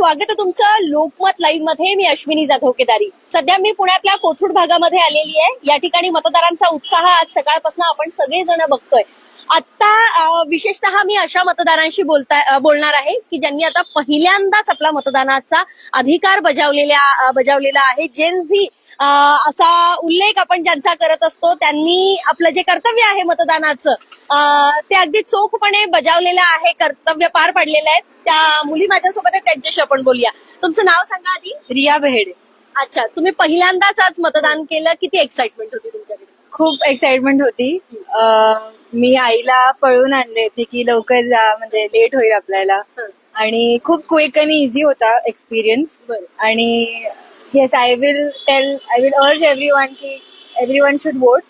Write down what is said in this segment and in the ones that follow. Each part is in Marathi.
स्वागत आहे तुमचं लोकमत लाईव्हमध्ये. मी अश्विनी जाधव केदारी. सध्या मी पुण्यातल्या कोथरूड भागामध्ये आलेली आहे. या ठिकाणी मतदारांचा उत्साह आज सकाळपासून आपण सगळेजण बघतोय. आता विशेषतः मी अशा मतदारांशी बोलता बोलणार आहे की ज्यांनी आता पहिल्यांदाच आपला मतदानाचा अधिकार बजावलेल्या बजावलेला आहे. जेन झी असा उल्लेख आपण ज्यांचा करत असतो त्यांनी आपलं जे कर्तव्य आहे मतदानाचं ते अगदी चोखपणे बजावलेलं आहे कर्तव्य पार पडलेलं आहे. त्या मुली माझ्यासोबत आहेत त्यांच्याशी आपण बोलूया. तुमचं नाव सांगा आधी. रिया बेहेडे. अच्छा तुम्ही पहिल्यांदाच आज मतदान केलं किती एक्साइटमेंट होती तुमच्याकडे? खूप एक्साइटमेंट होती. मी आईला पळून आणले होते की लवकर जा म्हणजे लेट होईल आपल्याला. आणि खूप क्विक आणि इझी होता एक्सपिरियन्स बरं. आणि yes I will tell I will urge everyone की everyone should vote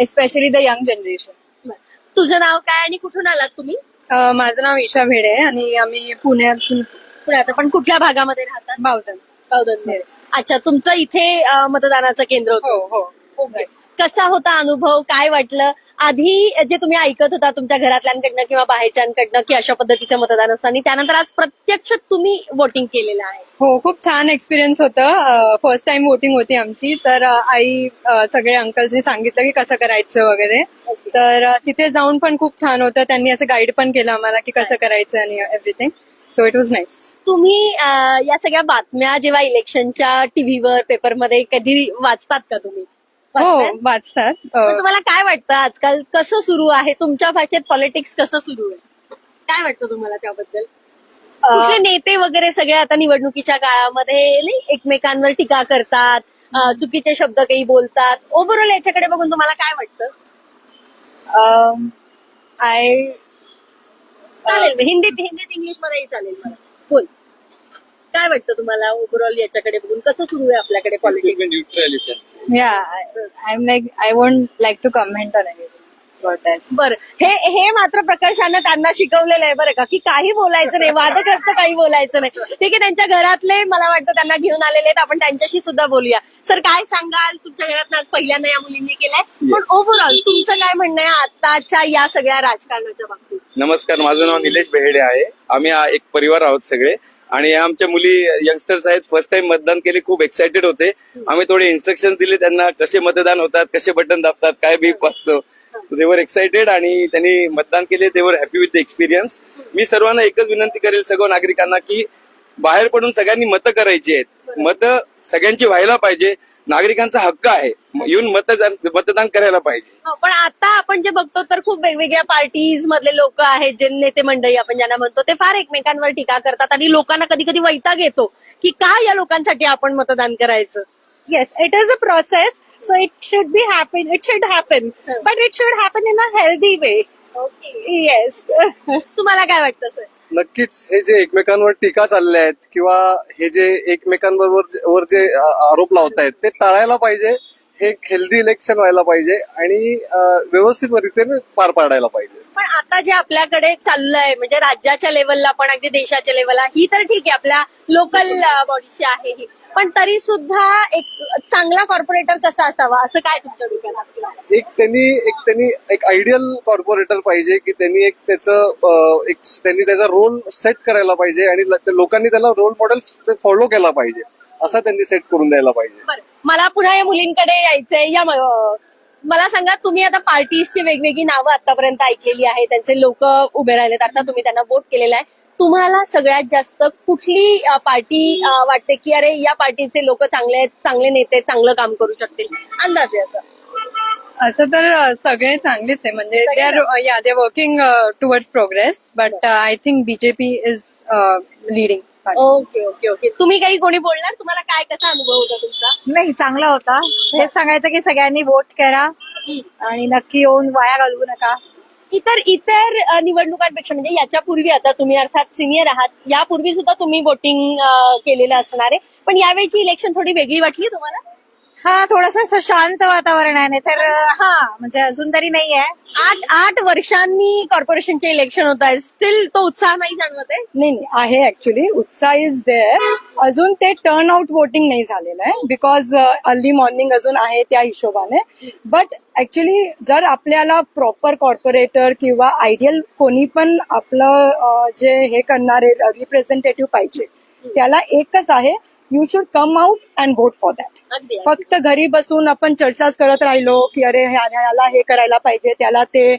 especially the young generation तुझं नाव काय आणि कुठून आलात तुम्ही? माझं नाव ईशा भेडे आहे आणि आम्ही पुण्यातून पुण्यात पण कुठल्या भागामध्ये राहतात? बावधन. बावधन. अच्छा तुमचं इथे मतदानाचं केंद्र होतं. हो हो. ओके कसा होता अनुभव? काय वाटलं? आधी जे तुम्ही ऐकत होता तुमच्या घरातल्यांकडनं किंवा बाहेरच्यांकडनं की अशा पद्धतीचं मतदान असतं आणि त्यानंतर आज प्रत्यक्ष तुम्ही वोटिंग केलेलं आहे. हो खूप छान एक्सपिरियन्स होतं. फर्स्ट टाइम वोटिंग होती आमची. तर आई सगळे अंकल्सनी सांगितलं की कसं करायचं वगैरे. तर तिथे जाऊन पण खूप छान होतं. त्यांनी असं गाईड पण केलं आम्हाला की कसं करायचं आणि everything so it was nice तुम्ही या सगळ्या बातम्या जेव्हा इलेक्शनच्या टीव्हीवर पेपरमध्ये कधी वाचतात का तुम्ही? हो? वाचतात. अ, तुम्हाला काय वाटतं आजकाल? कसं सुरू आहे? तुमच्या भाषेत पॉलिटिक्स कसं सुरू आहे? काय वाटतं तुम्हाला त्याबद्दल? कुठले नेते वगैरे सगळे आता निवडणुकीच्या काळामध्ये नाही एकमेकांवर टीका करतात अं, चुकीचे शब्द काही बोलतात? ओव्हरऑल याच्याकडे बघून तुम्हाला काय वाटतं? आय चालेल हिंदीत हिंदीत इंग्लिश मध्येही चालेल मला. बोल. काय वाटतं तुम्हाला ओव्हरऑल याच्याकडे बघून? कसं सुरू आहे आपल्याकडे politics I won't like to comment on anything about that. बरं. हे हे मात्र प्रकर्षानं त्यांना शिकवलेलं आहे बरं का? की काही बोलायचं नाही वादग्रस्त काही बोलायचं नाही. ठीक आहे त्यांच्या घरातले मला वाटतं त्यांना घेऊन आलेले आहेत. आपण त्यांच्याशी सुद्धा बोलूया. सर काय सांगाल? तुमच्या घरात आज पहिल्यांदा या मुलींनी केलंय? पण ओव्हरऑल तुमचं काय म्हणणं आहे आताच्या या सगळ्या राजकारणाच्या बाबतीत? नमस्कार माझं नाव निलेश बेहेडे आहे. आम्ही एक परिवार आहोत सगळे. आणि आमच्या मुली यंगस्टर्स आहेत. फर्स्ट टाइम मतदान केले खूप एक्सायटेड होते. आम्ही थोडे इन्स्ट्रक्शन दिले त्यांना कसे मतदान होतात कसे बटन दाबतात काय बीप वाचतो देवर एक्साइटेड आणि त्यांनी मतदान केले. They were happy with the experience मी सर्वांना एकच विनंती करेल सर्व नागरिकांना की बाहेर पडून सगळ्यांनी मतं करायची आहेत. मतं सगळ्यांची व्हायला पाहिजे. नागरिकांचा हक्क आहे येऊन मतदान मतदान करायला पाहिजे हो, पण आता आपण जे बघतो तर खूप वेगवेगळ्या पार्टीज मधले लोक आहेत जे नेते मंडळी आपण ज्यांना म्हणतो ते फार एकमेकांवर टीका करतात आणि लोकांना कधी कधी वैताग येतो की का या लोकांसाठी आपण मतदान करायचं Yes, it is a process, so it should be happen. It should happen, Hmm. but it should happen in a healthy way. Yes. तुम्हाला काय वाटतं सर नक्कीच हे जे एकमेकांवर टीका चालल्या आहेत किंवा हे जे एकमेकांबरोबर वर जे आरोप लावतायत ते टाळायला पाहिजे. हे हेल्दी इलेक्शन व्हायला पाहिजे आणि व्यवस्थित रीतीने पार पाडायला पाहिजे. पण आता जे आपल्याकडे चाललंय म्हणजे राज्याच्या लेवलला पण अगदी देशाच्या लेवलला ही तर ठीक आहे आपल्या लोकल बॉडीची आहे ही. पण तरी सुद्धा एक चांगला कॉर्पोरेटर कसा असावा? असं काय तुमच्या डोक्यात असलं एक त्यांनी एक त्यांनी एक आयडियल कॉर्पोरेटर पाहिजे की त्यांनी एक त्याचं एक त्यांनी त्याचा रोल सेट करायला पाहिजे आणि लोकांनी त्याला रोल मॉडेल फॉलो केला पाहिजे. असा त्यांनी सेट करून द्यायला पाहिजे. बरं. मला पुन्हा या मुलींकडे यायचंय. या म- मला सांगा तुम्ही आता पार्टीजची वेगवेगळी नावं आतापर्यंत ऐकलेली आहे त्यांचे लोक उभे राहिलेत. आता तुम्ही त्यांना वोट केलेला आहे. तुम्हाला सगळ्यात जास्त कुठली पार्टी वाटते की अरे या पार्टीचे लोक चांगले आहेत चांगले नेते आहेत, चांगलं काम करू शकतील? अंदाज आहे असं. असं तर अ, सगळे चांगलेच आहे. म्हणजे they are yeah they working towards progress but I think BJP is leading okay okay okay. तुम्ही काही कोणी बोलणार? तुम्हाला काय कसा अनुभव होता तुमचा? नाही चांगला होता. हेच सांगायचं की सगळ्यांनी वोट करा आणि नक्की येऊन वाया घालवू नका. इतर इतर अ, निवडणुकांपेक्षा म्हणजे याच्यापूर्वी आता तुम्ही अर्थात सिनियर आहात यापूर्वी सुद्धा तुम्ही वोटिंग केलेलं असणार आहे. पण यावेळीची इलेक्शन थोडी वेगळी वाटली तुम्हाला? हा थोडस शांत वातावरण आहे नाही तर हा म्हणजे अजून तरी नाही आहे. आठ आठ वर्षांनी कॉर्पोरेशनचे इलेक्शन होत आहे. स्टील तो उत्साह नाही जाणवत आहे? नाही नाही आहे ऍक्च्युली उत्साह इज देअर अजून ते टर्न आउट वोटिंग नाही झालेलं आहे. बिकॉज अर्ली मॉर्निंग अजून आहे त्या हिशोबाने. बट ऍक्च्युली जर आपल्याला प्रॉपर कॉर्पोरेटर किंवा आयडियल कोणी पण आपलं अं, जे हे करणारे रिप्रेझेंटेटिव्ह पाहिजे त्याला एकच आहे you should come out and vote for that फक्त घरी बसून आपण चर्चाच करत राहिलो की अरे ह्याला हे करायला पाहिजे त्याला ते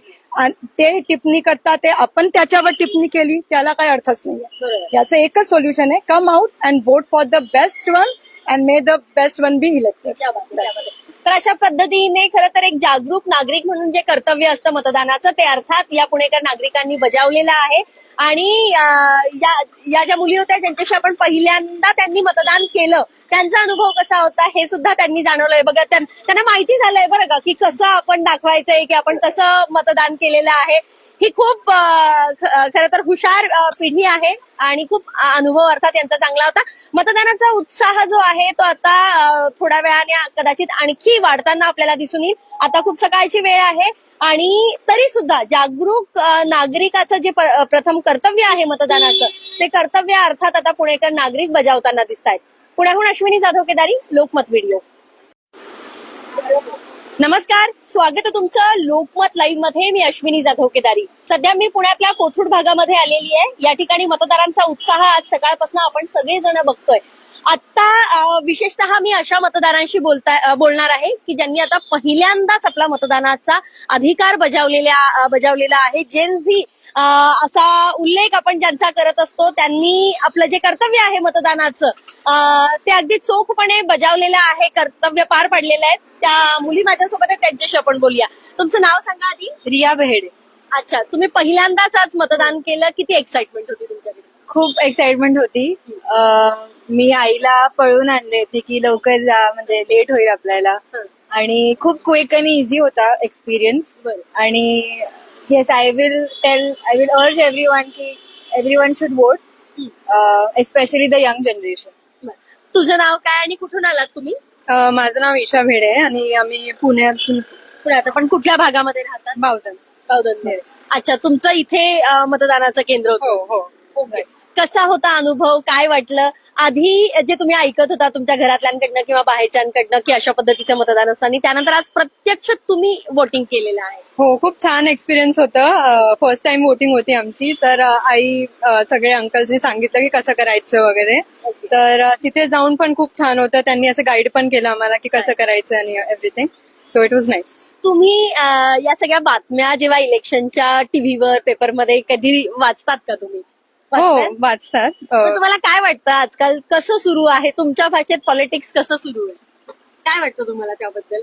ते टिप्पणी करता ते आपण त्याच्यावर टिप्पणी केली त्याला काही अर्थच. नाहीये. याचं एकच सोल्युशन आहे come out and vote for the best one and may the best one be elected तर अशा पद्धतीने खरं तर एक जागरूक नागरिक म्हणून जे कर्तव्य असतं मतदानाचं ते अर्थात या पुणेकर नागरिकांनी बजावलेलं आहे. आणि या या ज्या मुली होत्या ज्यांच्याशी आपण पहिल्यांदा त्यांनी मतदान केलं त्यांचा अनुभव कसा होता हे सुद्धा त्यांनी जाणवलंय. बघा त्यांना माहिती झालंय बरं का की कसं आपण दाखवायचंय की आपण कसं मतदान केलेलं आहे. ही खूप खर तर हुशार पिढी आहे आणि खूप अनुभव अर्थात यांचा चांगला होता. मतदानाचा उत्साह जो आहे तो आता थोड्या वेळाने कदाचित आणखी वाढताना आपल्याला दिसून येईल. आता खूप सकाळची वेळ आहे आणि तरी सुद्धा जागरूक नागरिकाचं जे प्रथम कर्तव्य आहे मतदानाचं ते कर्तव्य अर्थात आता पुणेकर नागरिक बजावताना दिसत आहेत पुण्याहून अश्विनी जाधव केदारी लोकमत व्हिडिओ. नमस्कार स्वागत आहे तुमचं लोकमत लाईव्हमध्ये. मी अश्विनी जाधव केदारी. सध्या मी पुण्यातल्या कोथरूड भागामध्ये आलेली आहे. या ठिकाणी मतदारांचा उत्साह आज सकाळपासून आपण सगळेजण बघतोय. आता विशेषतः मी अशा मतदारांशी बोलता बोलणार आहे की ज्यांनी आता पहिल्यांदाच आपला मतदानाचा अधिकार बजावलेल्या अं, बजावलेला आहे. जेन झी असा उल्लेख आपण ज्यांचा करत असतो त्यांनी आपलं जे कर्तव्य आहे मतदानाचं ते अगदी चोखपणे बजावलेलं आहे कर्तव्य पार पाडलेलं आहे. त्या मुली माझ्यासोबत आहेत त्यांच्याशी आपण बोलूया. तुमचं नाव सांगा आधी? रिया बेहेडे. अच्छा तुम्ही पहिल्यांदाच आज मतदान केलं. किती एक्साइटमेंट होती तुमच्याकडे? खूप एक्साइटमेंट होती. मी आईला पळून आणले होते की लवकर जा म्हणजे लेट होईल आपल्याला. आणि खूप क्विक आणि इझी होता एक्सपिरियन्स बरं. आणि yes I will tell I will urge everyone की everyone should vote especially the young generation तुझं नाव काय आणि कुठून आलात तुम्ही? माझं नाव ईशा भेडे आहे आणि आम्ही पुण्यातून पुण्यात पण कुठल्या भागामध्ये राहतात? बावधन. बावधन. अच्छा तुमचं इथे मतदानाचं केंद्र होतं. हो हो. ओके कसा होता अनुभव? काय वाटलं? आधी जे तुम्ही ऐकत होता तुमच्या घरातल्यांकडनं किंवा बाहेरच्यांकडनं की अशा पद्धतीचं मतदान असतं आणि त्यानंतर आज प्रत्यक्ष तुम्ही वोटिंग केलेलं आहे. हो खूप छान एक्सपिरियन्स होतं. फर्स्ट टाइम वोटिंग होती आमची. तर आई सगळे अंकल्सनी सांगितलं की कसं करायचं वगैरे. तर तिथे जाऊन पण खूप छान होतं. त्यांनी असं गाईड पण केलं आम्हाला की कसं करायचं आणि everything so it was nice तुम्ही या सगळ्या बातम्या जेव्हा इलेक्शनच्या टीव्हीवर पेपरमध्ये कधी वाचतात का तुम्ही? हो? वाचतात? अ, तुम्हाला काय वाटतं आजकाल? कसं सुरू आहे? तुमच्या भाषेत पॉलिटिक्स कसं सुरू आहे? काय वाटतं तुम्हाला त्याबद्दल?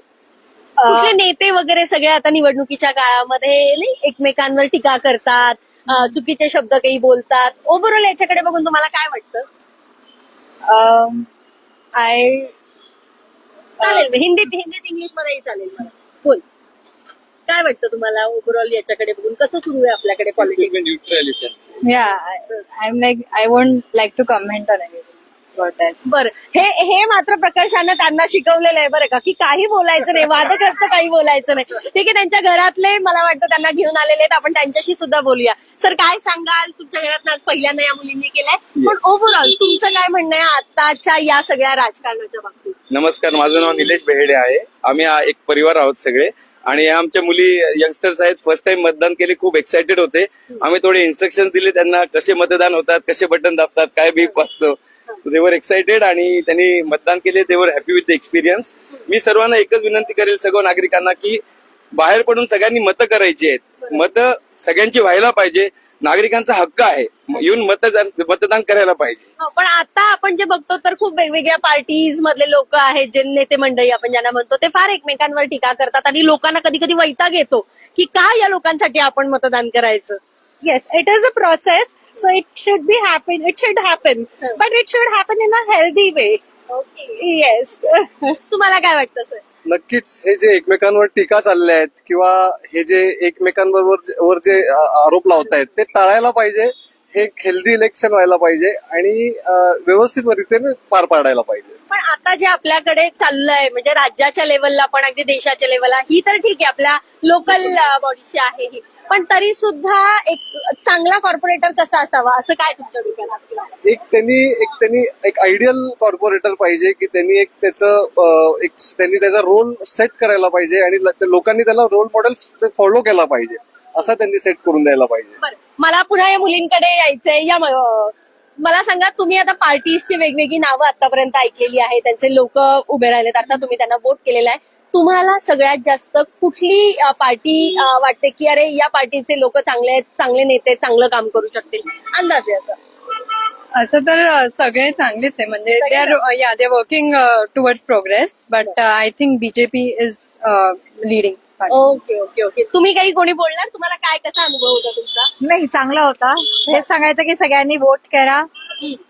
कुठले नेते वगैरे सगळे आता निवडणुकीच्या काळामध्ये नाही एकमेकांवर टीका करतात अं, चुकीचे शब्द काही बोलतात? ओव्हरऑल याच्याकडे बघून तुम्हाला काय वाटतं? आय चालेल हिंदीत हिंदीत इंग्लिश मध्येही चालेल मला. बोल. काय वाटतं तुम्हाला ओव्हरऑल याच्याकडे बघून? कसं सुरू आहे आपल्याकडे politics yeah I am like I won't like to comment on बरं. हे हे मात्र प्रकर्षानं त्यांना शिकवलेलं आहे बरं का की काही बोलायचं नाही वादग्रस्त काही बोलायचं नाही. ठीक आहे त्यांच्या घरातले मला वाटतं त्यांना घेऊन आलेले आहेत आपण त्यांच्याशी सुद्धा बोलूया. सर काय सांगाल? तुमच्या घरात आज पहिल्यांदा या मुलींनी केलंय? पण ओव्हरऑल तुमचं काय म्हणणं आहे आताच्या या सगळ्या राजकारणाच्या बाबतीत? नमस्कार माझं नाव निलेश बेहेडे आहे. आम्ही एक परिवार आहोत सगळे. आणि आमच्या मुली यंगस्टर्स आहेत. फर्स्ट टाइम मतदान केले खूप एक्सायटेड होते. आम्ही थोडे इन्स्ट्रक्शन दिले त्यांना कसे मतदान होतात कसे बटन दाबतात काय बीप वाचतो देवर एक्साइटेड आणि त्यांनी मतदान केले. They were happy with the experience मी सर्वांना एकच विनंती करेल सर्व नागरिकांना की बाहेर पडून सगळ्यांनी मतं करायची आहेत. मतं सगळ्यांची व्हायला पाहिजे. नागरिकांचा हक्क आहे. येऊन मतदान मतदान करायला पाहिजे. हो, पण आता आपण जे बघतो तर खूप वेगवेगळ्या पार्टीज मधले लोक आहेत जे नेते मंडळी आपण ज्यांना म्हणतो ते फार एकमेकांवर टीका करतात आणि लोकांना कधी कधी वैताग येतो की का या लोकांसाठी आपण मतदान करायचं? Yes it is a process so it should be happen it should happen but it should happen in a healthy way yes तुम्हाला काय वाटतं सर नक्कीच हे जे एकमेकांवर टीका चालल्या आहेत किंवा हे जे एकमेकांबरोबर जे- वर जे आ- आरोप लावतायत ते टाळायला पाहिजे हे हेल्दी इलेक्शन व्हायला पाहिजे आणि व्यवस्थित रीतीने पार पाडायला पाहिजे. पण आता जे आपल्याकडे चाललंय म्हणजे राज्याच्या लेवलला पण अगदी देशाच्या लेवलला ही तर ठीक आहे आपल्या लोकल बॉडीची आहे ही. पण तरी सुद्धा एक चांगला कॉर्पोरेटर कसा असावा? असं काय तुमच्या डोक्यात असलं एक त्यांनी एक त्यांनी एक आयडियल कॉर्पोरेटर पाहिजे की त्यांनी एक त्याचं एक त्यांनी त्याचा रोल सेट करायला पाहिजे आणि लोकांनी त्याला रोल मॉडेल फॉलो केला पाहिजे. असा त्यांनी सेट करून द्यायला पाहिजे. मला पुन्हा या मुलींकडे यायचंय. या मला सांगा तुम्ही आता पार्टीजची वेगवेगळी नावं आतापर्यंत ऐकलेली आहे त्यांचे लोक उभे राहिलेत आता तुम्ही त्यांना वोट केलेला आहे. तुम्हाला सगळ्यात जास्त कुठली पार्टी वाटते की अरे या पार्टीचे लोक चांगले आहेत चांगले नेते चांगलं काम करू शकतील? अंदाज आहे असं. असं तर सगळे चांगलेच आहे. म्हणजे they are yeah they working towards progress but I think BJP is leading okay okay okay. तुम्ही काही कोणी बोलणार? तुम्हाला काय कसा अनुभव होता तुमचा? नाही चांगला होता. हेच सांगायचं की सगळ्यांनी वोट करा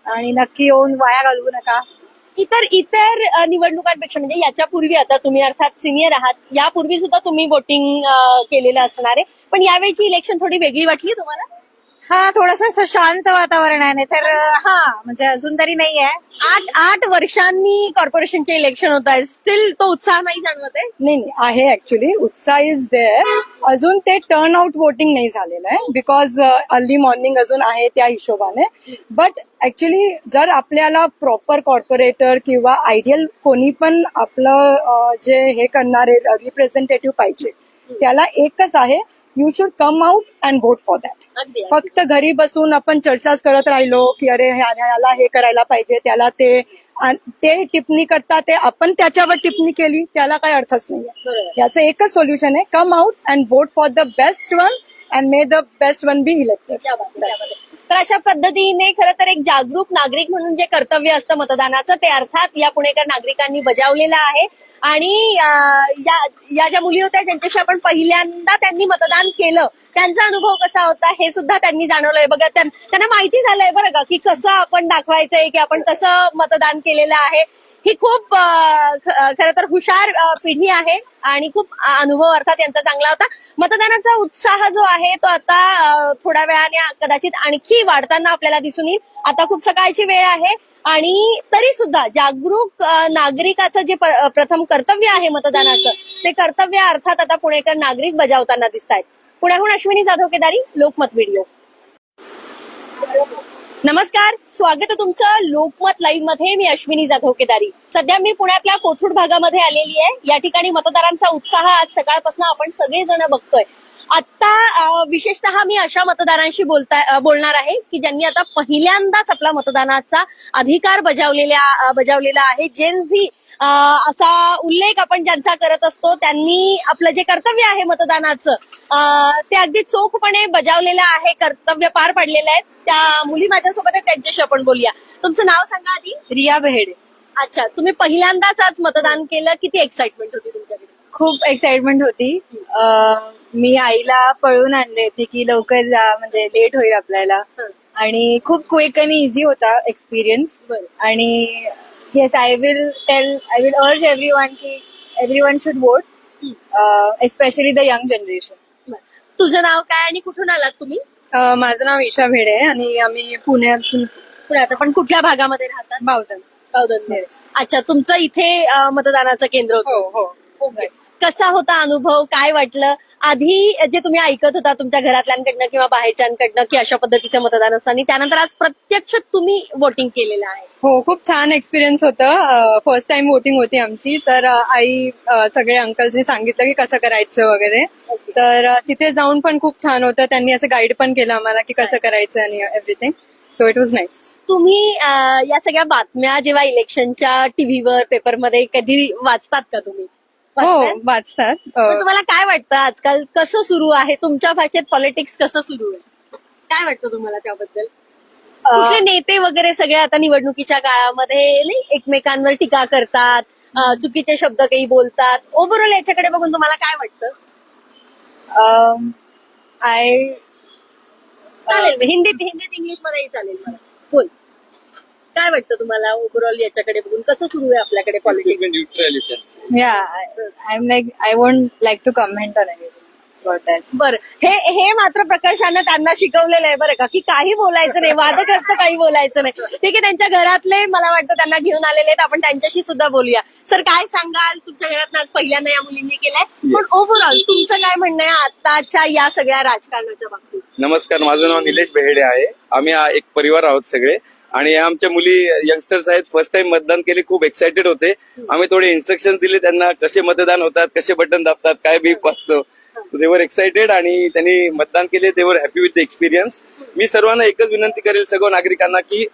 आणि नक्की येऊन वाया घालवू नका. इतर इतर अ, निवडणुकांपेक्षा म्हणजे याच्या पूर्वी आता तुम्ही अर्थात सिनियर आहात यापूर्वी सुद्धा तुम्ही वोटिंग केलेलं असणार आहे. पण यावेळीची इलेक्शन थोडी वेगळी वाटली तुम्हाला? हा थोडस शांत वातावरण आहे तर हा म्हणजे अजून तरी नाही आहे आठ आठ वर्षांनी कॉर्पोरेशनचे इलेक्शन होत आहे. स्टील तो उत्साह नाही जाणवत आहे नाही नाही आहे ऍक्च्युली उत्साह इज देअर अजून ते टर्न आउट वोटिंग नाही झालेलं आहे बिकॉज अर्ली मॉर्निंग अजून आहे त्या हिशोबाने. बट ऍक्च्युली जर आपल्याला प्रॉपर कॉर्पोरेटर किंवा आयडियल कोणी पण आपलं uh, जे हे करणारे रिप्रेझेंटेटिव्ह पाहिजे त्याला एकच आहे you should come out and vote for that फक्त घरी बसून आपण चर्चाच करत राहिलो की अरे ह्याला हे करायला पाहिजे त्याला ते ते टिप्पणी करता ते आपण त्याच्यावर टिप्पणी केली त्याला काही अर्थच नाहीये. बरोबर. याचं एकच सोल्युशन आहे come out and vote for the best one and may the best one be elected. तर अशा पद्धतीने खरं तर एक जागरूक नागरिक म्हणून जे कर्तव्य असतं मतदानाचं ते अर्थात या पुणेकर नागरिकांनी बजावलेलं आहे. आणि या या ज्या मुली होत्या ज्यांच्याशी आपण पहिल्यांदा त्यांनी मतदान केलं. त्यांचा अनुभव कसा होता हे सुद्धा त्यांनी जाणवलंय. बघा त्यांना माहिती झालंय बरं का की कसं आपण दाखवायचंय की आपण कसं मतदान केलेलं आहे. ही खूप खर खरं तर हुशार पिढी आहे आणि खूप अनुभव अर्थात यांचा चांगला होता. मतदानाचा उत्साह जो आहे तो आता थोड्या वेळाने कदाचित आणखी वाढताना आपल्याला दिसून येईल. आता खूप सकाळची वेळ आहे आणि तरी सुद्धा जागरूक नागरिकाचं जे प्रथम कर्तव्य आहे मतदानाचं ते कर्तव्य अर्थात आता पुणेकर नागरिक बजावताना दिसत आहेत पुण्याहून अश्विनी जाधव केदारी लोकमत व्हिडिओ. नमस्कार स्वागत आहे तुमचं लोकमत लाईव्हमध्ये. मी अश्विनी जाधव केदारी सध्या मी पुण्यातल्या कोथरूड भागामध्ये आलेली आहे. या ठिकाणी मतदारांचा उत्साह आज सकाळपासून आपण सगळेजण बघतोय. आता विशेषतः मी अशा मतदारांशी बोलता बोलणार आहे की ज्यांनी आता पहिल्यांदाच आपला मतदानाचा अधिकार बजावलेला अं, बजावलेला आहे. जेन झी असा उल्लेख आपण ज्यांचा करत असतो त्यांनी आपलं जे कर्तव्य आहे मतदानाचं ते अगदी चोखपणे बजावलेलं आहे कर्तव्य पार पाडलेलं आहे. त्या मुली माझ्यासोबत आहेत त्यांच्याशी आपण बोलूया. तुमचं नाव सांगा आधी. रिया बेहेडे. अच्छा तुम्ही पहिल्यांदाच आज मतदान केलं. किती एक्साइटमेंट होती तुमच्याकडे? खूप एक्साइटमेंट होती. मी आईला पळून आणले होते की लवकर जा म्हणजे लेट होईल आपल्याला. हं. आणि खूप क्विक आणि इझी होता एक्सपिरियन्स बरं. आणि yes I will tell I will urge everyone की everyone should vote especially the young generation. तुझं नाव काय आणि कुठून आलात तुम्ही? माझं नाव ईशा भेडे आहे आणि आम्ही पुण्यातून पुण्यात पण कुठल्या भागामध्ये राहतात? बावधन. बावधनमध्ये. अच्छा तुमचं इथे अं, मतदानाचं केंद्र होतं. हो हो. कसा होता अनुभव? काय वाटलं? आधी जे तुम्ही ऐकत होता तुमच्या घरातल्यांकडनं किंवा बाहेरच्यांकडनं की अशा पद्धतीचं मतदान असतं आणि त्यानंतर आज प्रत्यक्ष तुम्ही वोटिंग केलेलं आहे. हो खूप छान एक्सपिरियन्स होतं. फर्स्ट टाइम वोटिंग होती आमची. तर आई सगळे अंकल्सनी सांगितलं की कसं करायचं वगैरे. तर तिथे जाऊन पण खूप छान होतं. त्यांनी असं गाईड पण केलं आम्हाला की कसं करायचं आणि everything so it was nice तुम्ही या सगळ्या बातम्या जेव्हा इलेक्शनच्या टीव्हीवर पेपरमध्ये कधी वाचतात का तुम्ही? हो? वाचतात? अ, तुम्हाला काय वाटतं आजकाल? कसं सुरू आहे? तुमच्या भाषेत पॉलिटिक्स कसं सुरू आहे? काय वाटतं तुम्हाला त्याबद्दल? कुठले नेते वगैरे सगळे आता निवडणुकीच्या काळामध्ये नाही एकमेकांवर टीका करतात अं, चुकीचे शब्द काही बोलतात? ओव्हरऑल याच्याकडे बघून तुम्हाला काय वाटतं? आय चालेल हिंदीत हिंदीत इंग्लिश मध्येही चालेल मला. बोल. काय वाटतं तुम्हाला ओव्हरऑल याच्याकडे बघून? कसं सुरू आहे आपल्याकडे politics like i won't like to comment on anything about that. बरं. हे हे मात्र प्रकर्षानं त्यांना शिकवलेलं आहे बरं का? की काही बोलायचं नाही वादग्रस्त काही बोलायचं नाही. ठीक आहे त्यांच्या घरातले मला वाटतं त्यांना घेऊन आलेले आहेत. आपण त्यांच्याशी सुद्धा बोलूया. सर काय सांगाल? तुमच्या घरात आज पहिल्यांदा या मुलींनी केलंय? पण ओव्हरऑल तुमचं काय म्हणणं आहे आताच्या या सगळ्या राजकारणाच्या बाबतीत? नमस्कार माझं नाव निलेश बेहेडे आहे. आम्ही एक परिवार आहोत सगळे. आणि आमच्या मुली यंगस्टर्स आहेत. फर्स्ट टाइम मतदान केले खूप एक्साइटेड होते. आम्ही थोडे इन्स्ट्रक्शन दिले त्यांना कसे मतदान होतात कसे बटन दाबतात काय बीप वाचतो देवर एक्साइटेड आणि त्यांनी मतदान केले. They were happy with the experience मी सर्वांना एकच विनंती करेल सर्व नागरिकांना की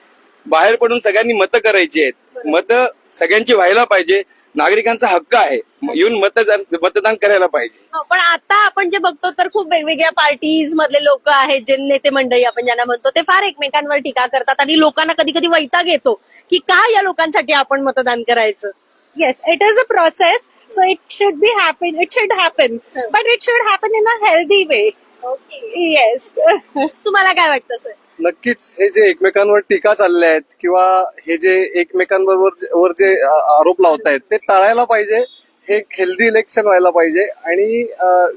बाहेर पडून सगळ्यांनी मतं करायची आहेत. मतं सगळ्यांची व्हायला पाहिजे. नागरिकांचा हक्क आहे येऊन मतदान मतदान करायला पाहिजे हो, पण आता आपण जे बघतो तर खूप वेगवेगळ्या पार्टीज मधले लोक आहेत जे नेते मंडळी आपण ज्यांना म्हणतो ते फार एकमेकांवर टीका करतात आणि लोकांना कधी कधी वैताग येतो की का या लोकांसाठी आपण मतदान करायचं Yes, it is a process. So it should be happen. It should happen, but it should happen in a healthy way. Yes. तुम्हाला काय वाटतं सर नक्कीच हे जे एकमेकांवर टीका चालल्या आहेत किंवा हे जे एकमेकांबरोबर वर जे आरोप आरोप आहेत ते टाळायला पाहिजे हे हेल्दी इलेक्शन व्हायला पाहिजे आणि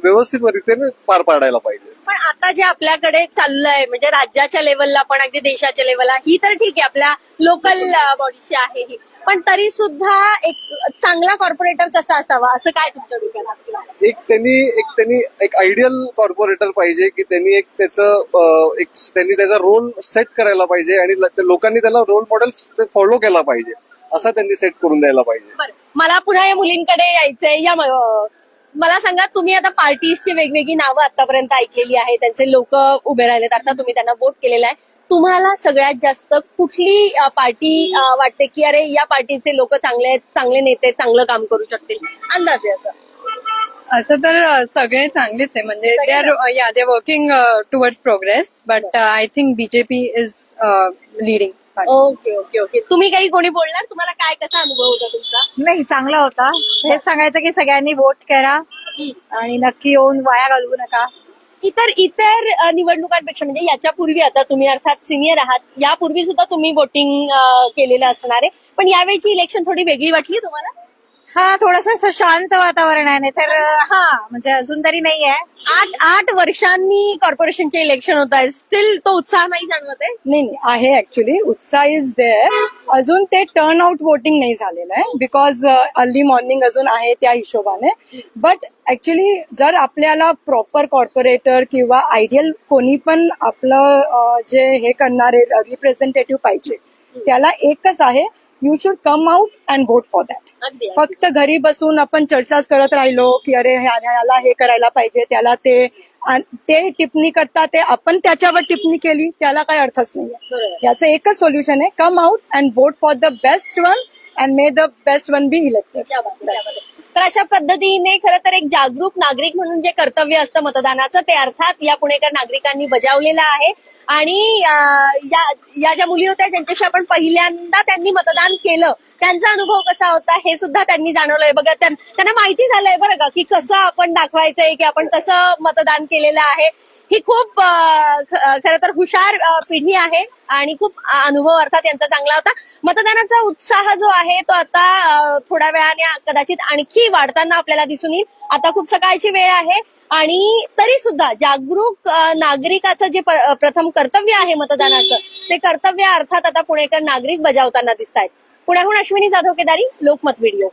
व्यवस्थित रीतीने पार पाडायला पाहिजे. पण आता जे आपल्याकडे चाललंय म्हणजे राज्याच्या लेवलला पण अगदी देशाच्या लेवलला ही तर ठीक आहे आपल्या लोकल बॉडीची आहे ही. पण तरी सुद्धा एक चांगला कॉर्पोरेटर कसा असावा? असं काय तुमच्या डोक्यात असलं? एक त्यांनी एक त्यांनी एक आयडियल कॉर्पोरेटर पाहिजे की त्यांनी एक त्याचं एक त्यांनी त्याचा रोल सेट करायला पाहिजे आणि लोकांनी त्याला रोल मॉडेल फॉलो केला पाहिजे. असा त्यांनी सेट करून द्यायला पाहिजे. मला पुन्हा या मुलींकडे यायचंय. या मला सांगा तुम्ही आता पार्टीजची वेगवेगळी नावं आतापर्यंत ऐकलेली आहे त्यांचे लोक उभे राहिलेत. आता तुम्ही त्यांना वोट केलेला आहे. तुम्हाला सगळ्यात जास्त कुठली पार्टी वाटते की अरे या पार्टीचे लोक चांगले आहेत चांगले नेते चांगलं काम करू शकतील? अंदाज आहे असं. असं तर सगळे चांगलेच आहे. म्हणजे they are yeah they working towards progress but I think BJP is leading okay okay okay तुम्ही काही कोणी बोलणार? तुम्हाला काय कसा अनुभव होता तुमचा? नाही चांगला होता. हेच सांगायचं की सगळ्यांनी वोट करा आणि नक्की येऊन वाया घालवू नका. इतर इतर निवडणुकांपेक्षा म्हणजे याच्या पूर्वी आता तुम्ही अर्थात सिनियर आहात यापूर्वी सुद्धा तुम्ही वोटिंग केलेलं असणार आहे. पण यावेळीची इलेक्शन थोडी वेगळी वाटली तुम्हाला? हा थोडस शांत वातावरण आहे. तर हा म्हणजे अजून तरी नाही आहे आठ आठ वर्षांनी कॉर्पोरेशनचे इलेक्शन होत आहे. स्टील तो उत्साह नाही जाणवत आहे? नाही नाही आहे ऍक्च्युली उत्साह इज देअर अजून ते टर्न आउट वोटिंग नाही झालेलं आहे. बिकॉज अर्ली मॉर्निंग अजून आहे त्या हिशोबाने. बट ऍक्च्युली जर आपल्याला प्रॉपर कॉर्पोरेटर किंवा आयडियल कोणी पण आपलं अं, जे हे करणारे रिप्रेझेंटेटिव्ह पाहिजे त्याला एकच आहे you should come out and vote for that फक्त घरी बसून आपण चर्चाच करत राहिलो की अरे ह्याला हे करायला पाहिजे त्याला ते ते टिप्पणी करता ते आपण त्याच्यावर टिप्पणी केली त्याला काही अर्थच नाही. याचं एकच सोल्युशन आहे come out and vote for the best one and may the best one be elected तर अशा पद्धतीने खरं तर एक जागरूक नागरिक म्हणून जे कर्तव्य असतं मतदानाचं ते अर्थात या पुणेकर नागरिकांनी बजावलेलं आहे. आणि या या ज्या मुली होत्या ज्यांच्याशी आपण पहिल्यांदा त्यांनी मतदान केलं त्यांचा अनुभव कसा होता हे सुद्धा त्यांनी जाणवलंय. बघा त्यांना माहिती झालंय बरं का की कसं आपण दाखवायचंय की आपण कसं मतदान केलेलं आहे. ही खूप खर खरं तर हुशार पिढी आहे आणि खूप अनुभव अर्थात यांचा चांगला होता. मतदानाचा उत्साह जो आहे तो आता थोड्या वेळाने कदाचित आणखी वाढताना आपल्याला दिसून येईल. आता खूप सकाळची वेळ आहे आणि तरी सुद्धा जागरूक नागरिकाचं जे प्रथम कर्तव्य आहे मतदानाचं ते कर्तव्य अर्थात आता पुणेकर नागरिक बजावताना दिसत आहेत पुण्याहून अश्विनी जाधव केदारी लोकमत व्हिडिओ.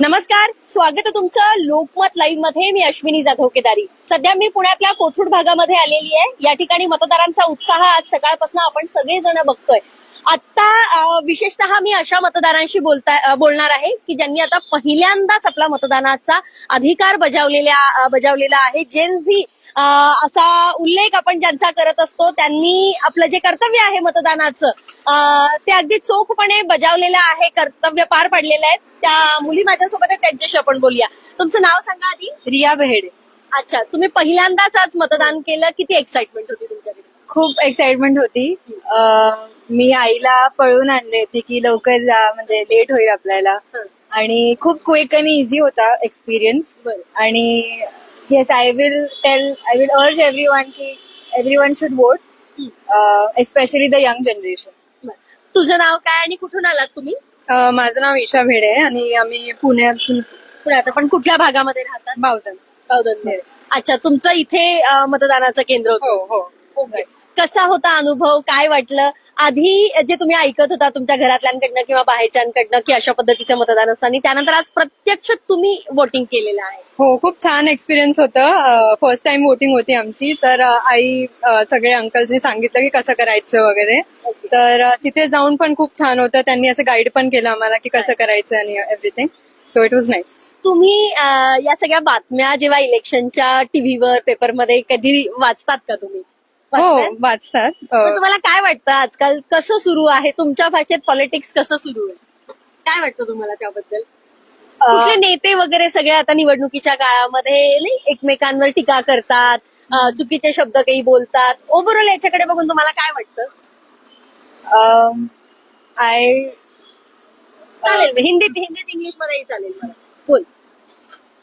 नमस्कार स्वागत आहे तुमचं लोकमत लाईव्हमध्ये. मी अश्विनी जाधव केदारी. सध्या मी पुण्यातल्या कोथरूड भागामध्ये आलेली आहे. या ठिकाणी मतदारांचा उत्साह आज सकाळपासून आपण सगळेजण बघतोय. आता विशेषतः मी अशा मतदारांशी बोलता बोलणार आहे की ज्यांनी आता पहिल्यांदाच आपला मतदानाचा अधिकार बजावलेल्या बजावलेला आहे. जेन झी असा उल्लेख आपण ज्यांचा करत असतो त्यांनी आपलं जे कर्तव्य आहे मतदानाचं ते अगदी चोखपणे बजावलेलं आहे कर्तव्य पार पडलेलं आहे. त्या मुली माझ्यासोबत आहेत त्यांच्याशी आपण बोलूया. तुमचं नाव सांगा आधी. रिया बेहेडे. अच्छा तुम्ही पहिल्यांदाच आज मतदान केलं. किती एक्साइटमेंट होती तुमच्याकडे? खूप एक्साइटमेंट होती. मी आईला पळून आणले होते की लवकर जा म्हणजे लेट होईल आपल्याला. आणि खूप क्विक आणि इझी होता एक्सपिरियन्स बरं. आणि yes I will tell I will urge everyone की everyone should vote especially the young generation तुझं नाव काय आणि कुठून आलात तुम्ही? माझं नाव ईशा भेडे आहे आणि आम्ही पुण्यातून पुण्यात पण कुठल्या भागामध्ये राहतात? बावधन. बावधन. अच्छा तुमचं इथे मतदानाचं केंद्र होतं. हो हो. ओके. कसा होता अनुभव? काय वाटलं? आधी जे तुम्ही ऐकत होता तुमच्या घरातल्यांकडनं किंवा बाहेरच्यांकडनं की अशा पद्धतीचं मतदान असतं आणि त्यानंतर आज प्रत्यक्ष तुम्ही वोटिंग केलेलं आहे. हो खूप छान एक्सपिरियन्स होतं. फर्स्ट टाइम वोटिंग होती आमची. तर आई सगळे अंकल्सनी सांगितलं की कसं करायचं वगैरे. तर तिथे जाऊन पण खूप छान होतं. त्यांनी असं गाईड पण केलं आम्हाला की कसं करायचं आणि everything so it was nice तुम्ही या सगळ्या बातम्या जेव्हा इलेक्शनच्या टीव्हीवर पेपरमध्ये कधी वाचतात का तुम्ही? हो? वाचतात? अ, तुम्हाला काय वाटतं आजकाल? कसं सुरू आहे? तुमच्या भाषेत पॉलिटिक्स कसं सुरू आहे? काय वाटतं तुम्हाला त्याबद्दल? कुठले नेते वगैरे सगळे आता निवडणुकीच्या काळामध्ये नाही एकमेकांवर टीका करतात अ, चुकीचे शब्द काही बोलतात? ओव्हरऑल याच्याकडे बघून तुम्हाला काय वाटतं? Um, I चालेल हिंदीत हिंदीत इंग्लिश मध्येही चालेल मला. बोल.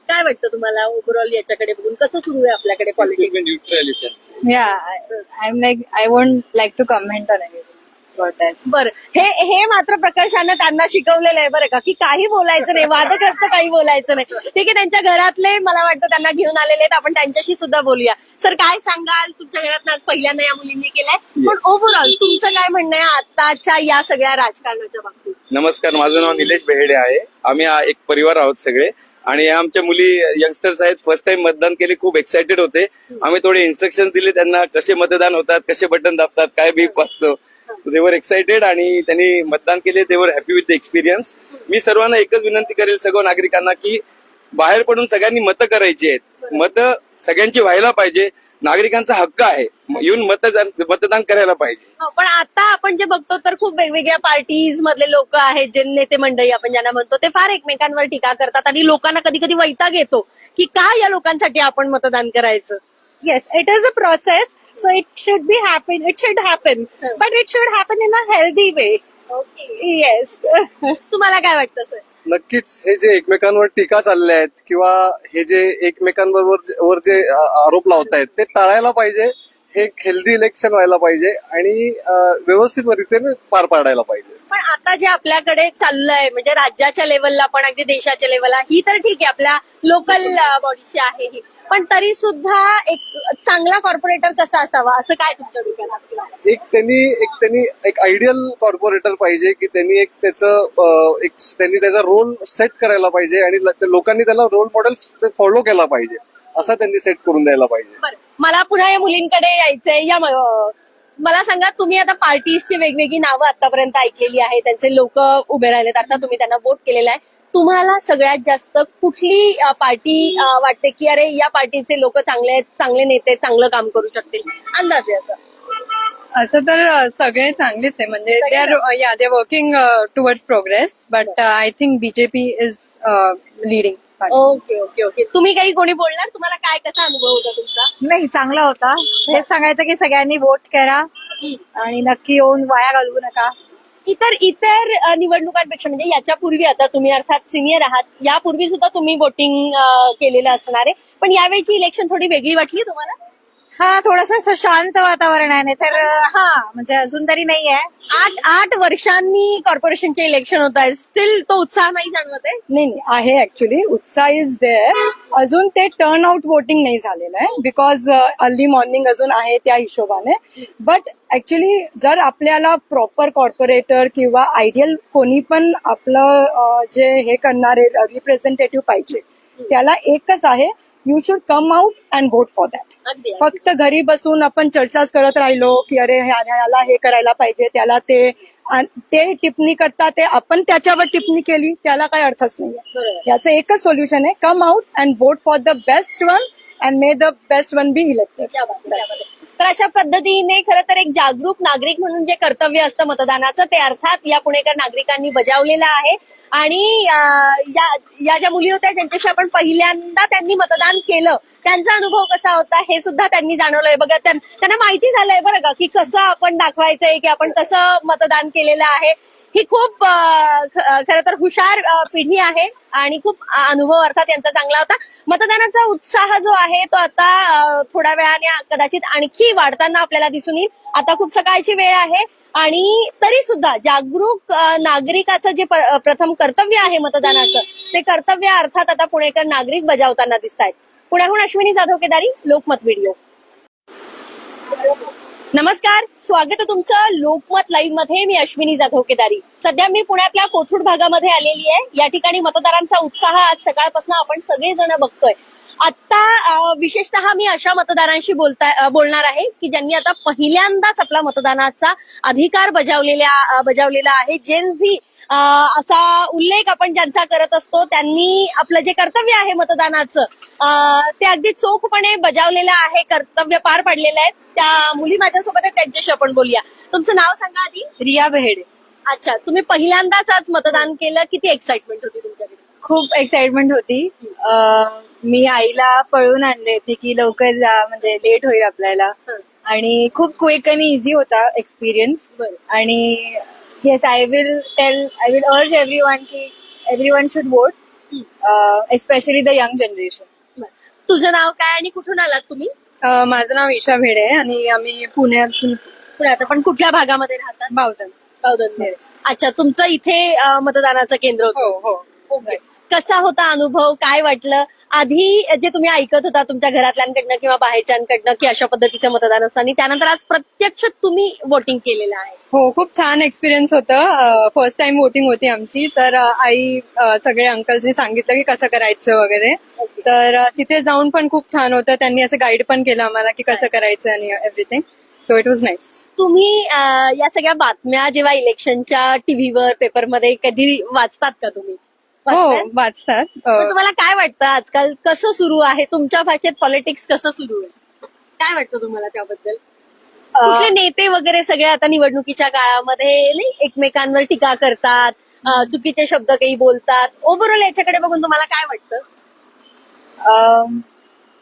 काय वाटतं तुम्हाला ओव्हरऑल याच्याकडे बघून? कसं सुरू आहे आपल्याकडे politics like I won't like to comment on anything about that. बरं. हे हे मात्र प्रकर्षानं त्यांना शिकवलेलं आहे बरं का? की काही बोलायचं नाही वादग्रस्त काही बोलायचं नाही. ठीक आहे त्यांच्या घरातले मला वाटतं त्यांना घेऊन आलेले आहेत. आपण त्यांच्याशी सुद्धा बोलूया. सर काय सांगाल? तुमच्या घरात आज पहिल्यांदा या मुलींनी केलंय? पण ओव्हरऑल तुमचं काय म्हणणं आहे आताच्या या सगळ्या राजकारणाच्या बाबतीत? नमस्कार माझं नाव निलेश बेहेडे आहे. आम्ही एक परिवार आहोत सगळे. आणि आमच्या मुली यंगस्टर्स आहेत. फर्स्ट टाइम मतदान केले खूप एक्सायटेड होते. आम्ही थोडे इन्स्ट्रक्शन दिले त्यांना कसे मतदान होतात कसे बटन दाबतात काय बीप वाचतो देवर एक्साइटेड आणि त्यांनी मतदान केले. They were happy with the experience मी सर्वांना एकच विनंती करेल सर्व नागरिकांना की बाहेर पडून सगळ्यांनी मतं करायची आहेत. मतं सगळ्यांची व्हायला पाहिजे. नागरिकांचा हक्क आहे येऊन मतदान मतदान करायला पाहिजे हो, पण आता आपण जे बघतो तर खूप वेगवेगळ्या पार्टीज मधले लोक आहेत जे नेते मंडळी आपण ज्यांना म्हणतो ते फार एकमेकांवर टीका करतात आणि लोकांना कधी कधी वैताग येतो की का या लोकांसाठी आपण मतदान करायचं Yes, it is a process. So it should be happen. It should happen, but it should happen in a healthy way. Yes. तुम्हाला काय वाटतं सर नक्कीच हे जे एकमेकांवर टीका चालल्या आहेत किंवा हे जे एकमेकांबरोबर वर जे आरोप लावतायत ते टाळायला पाहिजे. हे हेल्दी इलेक्शन व्हायला पाहिजे आणि व्यवस्थित रीतीने पार पाडायला पाहिजे. पण आता जे आपल्याकडे चाललंय म्हणजे राज्याच्या लेवलला पण अगदी देशाच्या लेवलला ही तर ठीक आहे आपल्या लोकल बॉडीची आहे ही. पण तरी सुद्धा एक चांगला कॉर्पोरेटर कसा असावा? असं काय तुमच्या डोक्यात असलं एक त्यांनी एक त्यांनी एक आयडियल कॉर्पोरेटर पाहिजे की त्यांनी एक त्याचं एक त्यांनी त्याचा रोल सेट करायला पाहिजे आणि लोकांनी त्याला रोल मॉडेल फॉलो केला पाहिजे. असा त्यांनी सेट करून द्यायला पाहिजे. बरं. मला पुन्हा या मुलींकडे यायचंय. या म- मला सांगा तुम्ही आता पार्टीजची वेगवेगळी नावं आतापर्यंत ऐकलेली आहे त्यांचे लोक उभे राहिलेत. आता तुम्ही त्यांना वोट केलेला आहे. तुम्हाला सगळ्यात जास्त कुठली पार्टी वाटते की अरे या पार्टीचे लोक चांगले आहेत चांगले नेते आहेत, चांगलं काम करू शकतील? अंदाज आहे असं. असं तर अ, सगळे चांगलेच आहे. म्हणजे they are yeah they working towards progress but I think BJP is leading okay okay okay. तुम्ही काही कोणी बोलणार? तुम्हाला काय कसा अनुभव होता तुमचा? नाही चांगला होता. हेच सांगायचं की सगळ्यांनी वोट करा आणि नक्की येऊन वाया घालवू नका. इतर इतर अ, निवडणुकांपेक्षा म्हणजे याच्यापूर्वी आता तुम्ही अर्थात सिनियर आहात यापूर्वी सुद्धा तुम्ही वोटिंग केलेलं असणार आहे. पण यावेळची इलेक्शन थोडी वेगळी वाटली तुम्हाला? हा थोडस शांत वातावरण आहे नाही तर हा म्हणजे अजून तरी नाही आहे. आठ आठ वर्षांनी कॉर्पोरेशनचे इलेक्शन होत आहे. स्टील तो उत्साह नाही जाणवत आहे? नाही नाही आहे ऍक्च्युली उत्साह इज देअर अजून ते टर्न आउट वोटिंग नाही झालेलं आहे. बिकॉज अर्ली मॉर्निंग अजून आहे त्या हिशोबाने. बट ऍक्च्युली जर आपल्याला प्रॉपर कॉर्पोरेटर किंवा आयडियल कोणी पण आपलं अं, जे हे करणारे रिप्रेझेंटेटिव्ह पाहिजे त्याला एकच आहे you should come out and vote for that फक्त घरी बसून आपण चर्चाच करत राहिलो की अरे ह्याला हे करायला पाहिजे त्याला ते ते टिप्पणी करता ते आपण त्याच्यावर टिप्पणी केली त्याला काही अर्थच. नाहीये. याचं एकच सोल्युशन आहे come out and vote for the best one and may the best one be elected तर अशा पद्धतीने खरं तर एक जागरूक नागरिक म्हणून जे कर्तव्य असतं मतदानाचं ते अर्थात या पुणेकर नागरिकांनी बजावलेलं आहे. आणि या या ज्या मुली होत्या ज्यांच्याशी आपण पहिल्यांदा त्यांनी मतदान केलं त्यांचा अनुभव कसा होता हे सुद्धा त्यांनी जाणवलंय. बघा त्यांना माहिती झालंय बरं का की कसं आपण दाखवायचंय की आपण कसं मतदान केलेलं आहे. ही खूप खर तर हुशार पिढी आहे आणि खूप अनुभव अर्थात यांचा चांगला होता. मतदानाचा उत्साह जो आहे तो आता थोड्या वेळाने कदाचित आणखी वाढताना आपल्याला दिसून येईल. आता खूप सकाळची वेळ आहे आणि तरी सुद्धा जागरूक नागरिकाचं जे प्रथम कर्तव्य आहे मतदानाचं ते कर्तव्य अर्थात आता पुणेकर नागरिक बजावताना दिसत आहेत पुण्याहून अश्विनी जाधव केदारी लोकमत व्हिडिओ. नमस्कार स्वागत आहे तुमचं लोकमत लाईव्हमध्ये. मी अश्विनी जाधव केदारी. सध्या मी पुण्यातल्या कोथरूड भागामध्ये आलेली आहे. या ठिकाणी मतदारांचा उत्साह आज सकाळपासून आपण सगळेजण बघतोय. आता विशेषतः मी अशा मतदारांशी बोलता बोलणार आहे की ज्यांनी आता पहिल्यांदाच आपला मतदानाचा अधिकार बजावलेल्या बजावलेला आहे. जेन झी असा उल्लेख आपण ज्यांचा करत असतो त्यांनी आपलं जे कर्तव्य आहे मतदानाचं ते अगदी चोखपणे बजावलेलं आहे कर्तव्य पार पाडलेलं आहे. त्या मुली माझ्यासोबत आहेत त्यांच्याशी आपण बोलूया. तुमचं नाव सांगा आधी. रिया बेहेडे. अच्छा तुम्ही पहिल्यांदाच आज मतदान केलं. किती एक्साइटमेंट होती तुमच्याकडे? खूप एक्साइटमेंट होती. अं, मी आईला पळून आणले होते की लवकर जा म्हणजे लेट होईल आपल्याला. आणि खूप क्विक आणि इझी होता एक्सपिरियन्स बरं. आणि yes I will tell I will urge everyone की everyone should vote especially the young generation तुझं नाव काय आणि कुठून आलात तुम्ही? माझं नाव ईशा भेडे आहे आणि आम्ही पुण्यातून पुण्यात पण कुठल्या भागामध्ये राहतात? बावधन. बावधन अच्छा तुमचं इथे अं, मतदानाचं केंद्र होतं. हो हो. ओके. कसा होता अनुभव? काय वाटलं? आधी जे तुम्ही ऐकत होता तुमच्या घरातल्यांकडनं किंवा बाहेरच्यांकडनं की अशा पद्धतीचं मतदान असतं आणि त्यानंतर आज प्रत्यक्ष तुम्ही वोटिंग केलेलं आहे. हो खूप छान एक्सपिरियन्स होतं. फर्स्ट टाइम वोटिंग होती आमची. तर आई सगळे अंकल्सनी सांगितलं की कसं करायचं वगैरे. तर तिथे जाऊन पण खूप छान होतं. त्यांनी असं गाईड पण केलं आम्हाला की कसं करायचं आणि everything so it was nice तुम्ही या सगळ्या बातम्या जेव्हा इलेक्शनच्या टीव्हीवर पेपरमध्ये कधी वाचतात का तुम्ही? हो? वाचतात? अ, तुम्हाला काय वाटतं आजकाल? कसं सुरू आहे? तुमच्या भाषेत पॉलिटिक्स कसं सुरू आहे? काय वाटतं तुम्हाला त्याबद्दल? कुठले नेते वगैरे सगळे आता निवडणुकीच्या काळामध्ये नाही एकमेकांवर टीका करतात अं, चुकीचे शब्द काही बोलतात? ओव्हरऑल याच्याकडे बघून तुम्हाला काय वाटतं?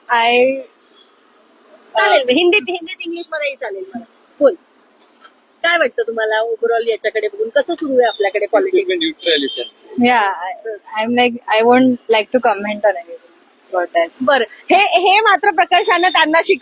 आय चालेल हिंदीत हिंदीत इंग्लिश मध्येही चालेल मला. बोल. काय वाटतं तुम्हाला ओव्हरऑल याच्याकडे बघून? कसं सुरू आहे आपल्याकडे politics like, I won't like to comment on anything about that. बरं. हे हे मात्र प्रकर्षानं त्यांना शिक